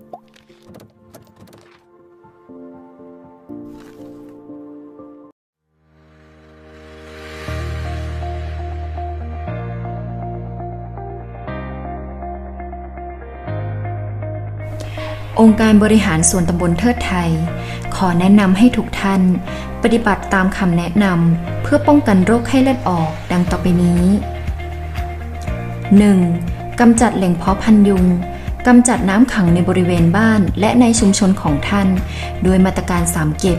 องค์การบริหารส่วนตำบลเทิดไทย ขอแนะนำให้ทุกท่าน ปฏิบัติตามคำแนะนำเพื่อป้องกันโรคไข้เลือดออกดังต่อไปนี้ 1. กำจัดแหล่งเพาะพันยุง กำจัดน้ำขังในบริเวณบ้านและในชุมชนของท่าน โดยมาตรการ 3 เก็บ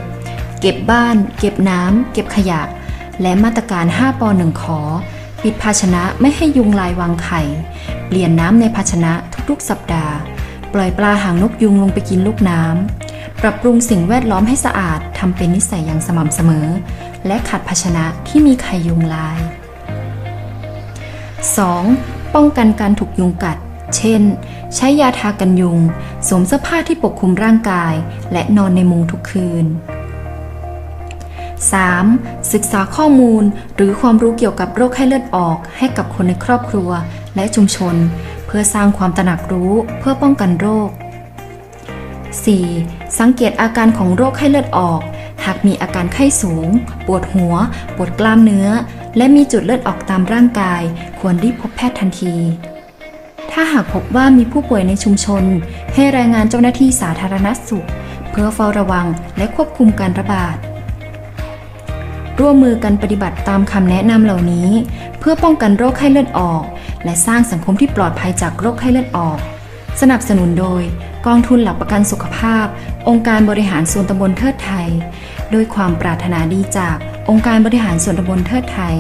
เก็บบ้าน เก็บน้ำ เก็บขยะ และมาตรการ 5ป1ขอ ปิดภาชนะไม่ให้ยุงลายวางไข่ เปลี่ยนน้ำในภาชนะทุกๆ สัปดาห์ ปล่อยปลาหางนกยุงลงไปกินลูกน้ำ ปรับปรุงสิ่งแวดล้อมให้สะอาดทำเป็นนิสัยอย่างสม่ำเสมอ และขัดภาชนะที่มีไข่ยุงลาย 2. ป้องกันการถูกยุงกัด เช่น ใช้ยาทากันยุง สวมเสื้อผ้าที่ปกคลุมร่างกาย และนอนในมุงทุกคืน 3. ศึกษาข้อมูลหรือความรู้เกี่ยวกับโรคไข้เลือดออก ให้กับคนในครอบครัวและชุมชน เพื่อสร้างความตระหนักรู้เพื่อป้องกันโรค 4. สังเกตอาการของโรคไข้เลือดออก หากมีอาการไข้สูง ปวดหัว ปวดกล้ามเนื้อ และมีจุดเลือดออกตามร่างกาย ควรรีบพบแพทย์ทันที ถ้าหากพบว่ามีผู้ป่วยในชุมชน ให้รายงานเจ้าหน้าที่สาธารณสุข เพื่อเฝ้าระวังและควบคุมการระบาด ร่วมมือกันปฏิบัติตามคำแนะนำเหล่านี้ เพื่อป้องกันโรคไข้เลือดออก และสร้างสังคมที่ปลอดภัยจากโรคไข้เลือดออก สนับสนุนโดย กองทุนหลักประกันสุขภาพ องค์การบริหารส่วนตำบลเทิดไทยด้วยความปรารถนาดีจากองค์การบริหารส่วนตำบลเทิดไทย